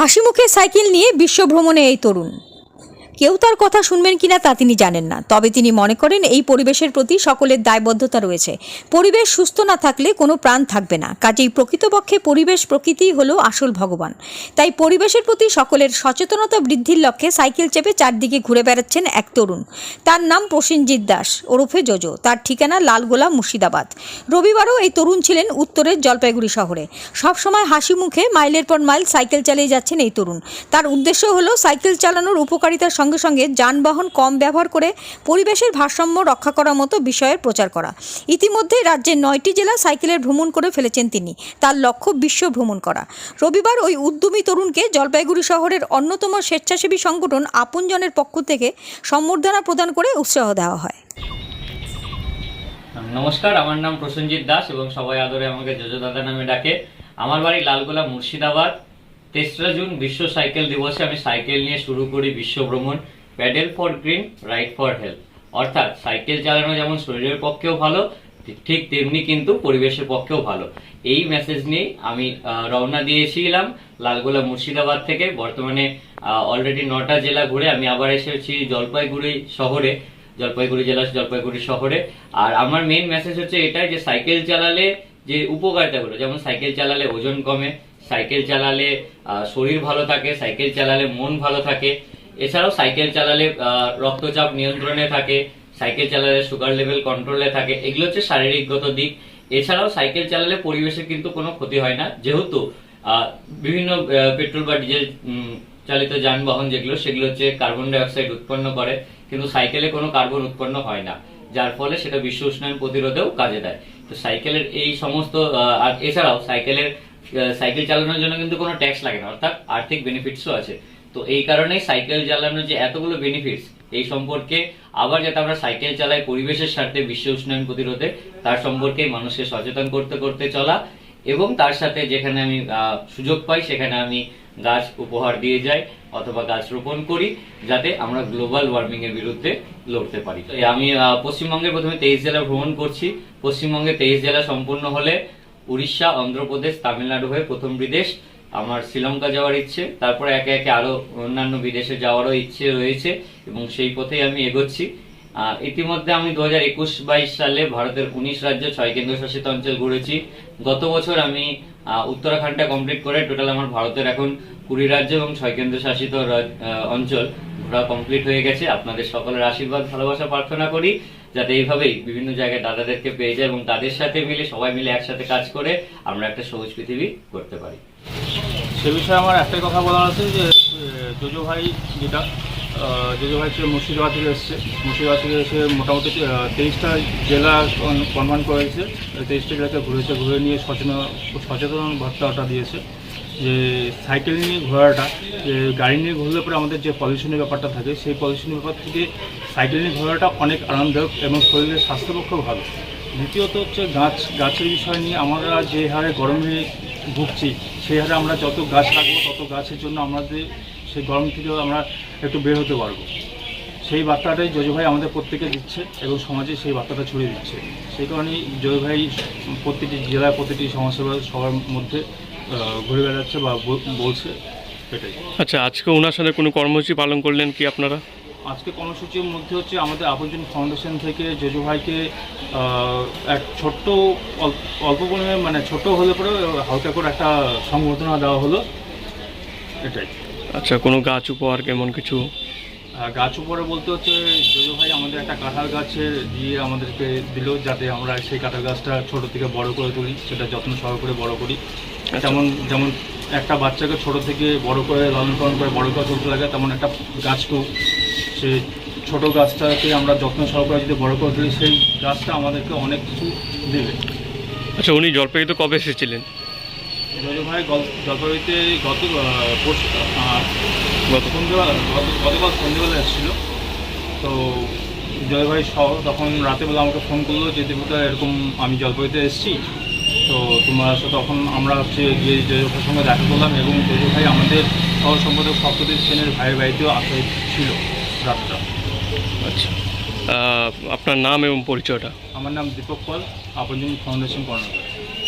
হাসি মুখে সাইকেল নিয়ে বিশ্বভ্রমণে এই তরুণ। কেউ তার কথা শুনবেন কিনা তা তিনি জানেন না। তবে তিনি মনে করেন এই পরিবেশের প্রতি সকলের দায়বদ্ধতা রয়েছে। পরিবেশ সুস্থ না থাকলে কোনো প্রাণ থাকবে না। কাজেই প্রকৃতপক্ষে পরিবেশ প্রকৃতিই হলো আসল ভগবান। তাই পরিবেশের প্রতি সকলের সচেতনতা বৃদ্ধির লক্ষ্যে সাইকেল চেপে চারদিকে ঘুরে বেড়াচ্ছেন এক তরুণ। তার নাম প্রসেনজিৎ দাস। ওরফে জোজো। তার ঠিকানা লালগোলা মুর্শিদাবাদ। রবিবারও এই তরুণ ছিলেন উত্তরের জলপাইগুড়ি শহরে। সবসময় হাসি মুখে মাইলের পর মাইল সাইকেল চালিয়ে যাচ্ছেন এই তরুণ। তার উদ্দেশ্য হলো সাইকেল চালানোর উপকারিতার সঙ্গে সঙ্গে সঙ্গে যানবাহন কম ব্যবহার করে পরিবেশের ভারসাম্য রক্ষা করার মতো বিষয়ের প্রচার করা। ইতিমধ্যেই রাজ্যের নয়টি জেলা সাইকেলের ভ্রমণ করে ফেলেছেন তিনি। তার লক্ষ্য বিশ্ব ভ্রমণ করা। রবিবার ওই উদ্যমী তরুণকে জলপাইগুড়ি শহরের অন্যতম স্বেচ্ছাসেবী সংগঠন আপনজনের পক্ষ থেকে সম্বর্ধনা প্রদান করে উৎসাহ দেওয়া হয়। নমস্কার, আমার নাম প্রসেনজিৎ দাস এবং সবাই আদরে আমাকে জোজো দাদা নামে ডাকে। আমার বাড়ি লালগোলা মুর্শিদাবাদ। তেসরা জুন বিশ্ব সাইকেল দিবসে আমি সাইকেল নিয়ে শুরু করি বিশ্ব ভ্রমণ। Paddle for green, ride for health. অর্থাৎ সাইকেল চালানো যেমন শরীরের পক্ষেও ভালো ঠিক- তেমনি কিন্তু পরিবেশের পক্ষেও ভালো। এই মেসেজ নিয়ে আমি রওনা দিয়েছিলাম লালগোলা মুর্শিদাবাদ থেকে। বর্তমানে অলরেডি নটা জেলা ঘুরে আমি আবার এসেছি জলপাইগুড়ি শহরে, জলপাইগুড়ি জেলা জলপাইগুড়ি শহরে। আর আমার মেন মেসেজ হচ্ছে এটাই যে সাইকেল চালালে যে উপকারিতাগুলো যেমন সাইকেল চালালে ওজন কমে সাইকেল চালালে শরীর ভালো থাকে, সাইকেল চালালে মন ভালো থাকে। এছাড়াও সাইকেল চালালে রক্তচাপ নিয়ন্ত্রণে থাকে, সাইকেল চালালে সুগার লেভেল কন্ট্রোলে থাকে। এগুলো হচ্ছে শারীরিকগত দিক। এছাড়াও সাইকেল চালালে পরিবেশে কিন্তু কোনো ক্ষতি হয় না। যেহেতু বিভিন্ন পেট্রোল বা ডিজেল চালিত যানবাহন যেগুলো, সেগুলো হচ্ছে কার্বন ডাই অক্সাইড উৎপন্ন করে, কিন্তু সাইকেলে কোনো কার্বন উৎপন্ন হয় না। যার ফলে সেটা বিশ্ব উষ্ণায়ন প্রতিরোধেও কাজে দেয়। তো সাইকেলের এই সমস্ত আর এছাড়াও সাইকেলের সাইকেল চালানোর জন্য কিন্তু কোনো ট্যাক্স লাগে না, অর্থাৎ আর্থিক বেনিফিটসও আছে। তো এই কারণে সাইকেল চালানোর যে এতগুলো বেনিফিটস এই সম্পর্কে আবার যাতে আমরা সাইকেল চালাই পরিবেশের স্বার্থে, বিশ্ব উষ্ণায়ন প্রতিরোধে, তার সম্পর্কে মানুষকে সচেতন করতে করতে চলা এবং তার সাথে যেখানে আমি সুযোগ পাই, সেখানে আমি গাছ উপহার দিয়ে যাই অথবা গাছ রোপণ করি, যাতে আমরা গ্লোবাল ওয়ার্মিং এর বিরুদ্ধে লড়তে পারি। আমি পশ্চিমবঙ্গে প্রথমে তেইশ জেলা ভ্রমণ করছি। পশ্চিমবঙ্গে তেইশ জেলা সম্পূর্ণ হলে উড়িষ্যা, অন্ধ্রপ্রদেশ, তামিলনাড়ু হয়ে প্রথম বিদেশ। আমার শ্রীলঙ্কা যাওয়ার ইচ্ছে, তারপরে একে একে আরও অন্যান্য বিদেশে যাওয়ারও ইচ্ছে রয়েছে এবং সেই পথেই আমি এগোচ্ছি। ইতিমধ্যে আমি দু হাজার একুশ বাইশ সালে ভারতের উনিশ রাজ্য, ছয় কেন্দ্রশাসিত অঞ্চল ঘুরেছি। গত বছর আমি উত্তরাখণ্ডটা কমপ্লিট করে টোটাল আমার ভারতের এখন কুড়ি রাজ্য এবং ছয় কেন্দ্রশাসিত অঞ্চল ঘোরা কমপ্লিট হয়ে গেছে। আপনাদের সকলের আশীর্বাদ, ভালোবাসা, প্রার্থনা করি। যাতে এইভাবেই বিভিন্ন জায়গায় দাদাদেরকে পেয়ে যায় এবং তাদের সাথে মিলে, সবাই মিলে একসাথে কাজ করে আমরা একটা সবুজ পৃথিবী করতে পারি। সে বিষয়ে আমার একটাই কথা বলার আছে যে জোজো ভাই যেটা জোজো ভাই হচ্ছে মুর্শিদাবাদ থেকে এসছে। মুর্শিদাবাদ থেকে এসে মোটামুটি তেইশটা জেলা কনভার্ন করেছে। তেইশটা জেলাকে ঘুরেছে, ঘুরে নিয়ে সচেতন সচেতন বার্তাটা দিয়েছে। যে সাইকেল নিয়ে ঘোরাটা, যে গাড়ি নিয়ে ঘুরলে পরে আমাদের যে পলিউশনের ব্যাপারটা থাকে, সেই পলিউশনের ব্যাপার থেকে সাইকেল নিয়ে ঘোরাটা অনেক আরামদায়ক এবং শরীরের স্বাস্থ্যপক্ষেও ভালো। দ্বিতীয়ত হচ্ছে গাছ, গাছের বিষয় নিয়ে আমরা যে হারে গরমে ভুগছি, সেই হারে আমরা যত গাছ লাগাবো তত গাছের জন্য আমাদের সেই গরম থেকেও আমরা একটু বের হতে পারব। সেই বার্তাটাই জয় ভাই আমাদের প্রত্যেকে দিচ্ছে এবং সমাজে সেই বার্তাটা ছড়িয়ে দিচ্ছে। সেই কারণেই জয় ভাই প্রতিটি জেলায় প্রতিটি সমাজসেবা সবার মধ্যে ঘুরে বেড়াচ্ছে বা বলছে এটাই। আচ্ছা আজকে ওনার সাথে কোনো কর্মসূচি পালন করলেন কি আপনারা? আজকে কর্মসূচির মধ্যে হচ্ছে আমাদের আবর্জন ফাউন্ডেশন থেকে জেজু ভাইকে এক ছোট্ট অল্প- পরিমাণে মানে ছোট হলে পরে হালকা করে একটা সংবর্ধনা দেওয়া হলো। এটাই। আচ্ছা কোনো গাছ উপহার কেমন কিছু? গাছ উপরে বলতে হচ্ছে জেজু ভাই, আমাদের একটা কাঁঠাল গাছের দিয়ে আমাদেরকে দিল যাতে আমরা সেই কাঁঠাল গাছটা ছোট থেকে বড় করে তুলি, সেটা যত্ন সহকারে বড় করি। যেমন যেমন একটা বাচ্চাকে ছোট থেকে বড় করে, লালন পালন করে বড় করে তুলতে লাগে, তেমন একটা গাছকেও সে ছোট গাছটাকে আমরা যত্ন সহকারে যদি বড় করে তুলি, সেই গাছটা আমাদেরকে অনেক কিছু দেবে। আচ্ছা উনি জলপাইগুড়িতে কবে এসেছিলেন? গল- জলপাইগুড়িতে গত পরশু গত সন্ধ্যেবেলা গতকাল সন্ধ্যেবেলা এসেছিল। তো জয় ভাই সহ তখন রাতেবেলা আমাকে ফোন করল যে দেবতা এরকম আমি জলপাইতে এসেছি। তো তোমরা তখন আমরা হচ্ছে গিয়ে জয় ভাইয়ের সঙ্গে দেখা করলাম এবং জয় ভাই আমাদের শহর সম্পাদক সপ্তদীপ সেনের ভাইয়ের বাড়িতেও আসা ছিল রাতটা। আচ্ছা। আপনার নাম এবং পরিচয়টা? আমার নাম দীপক পাল আপনজন ফাউন্ডেশন কর্ণধার।